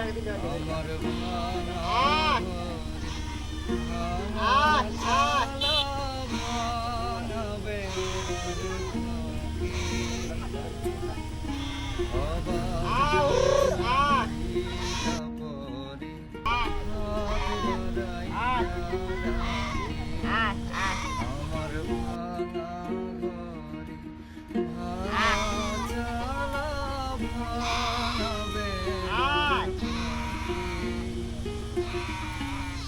লাগে দিলে আট আট আট আউ,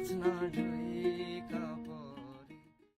it's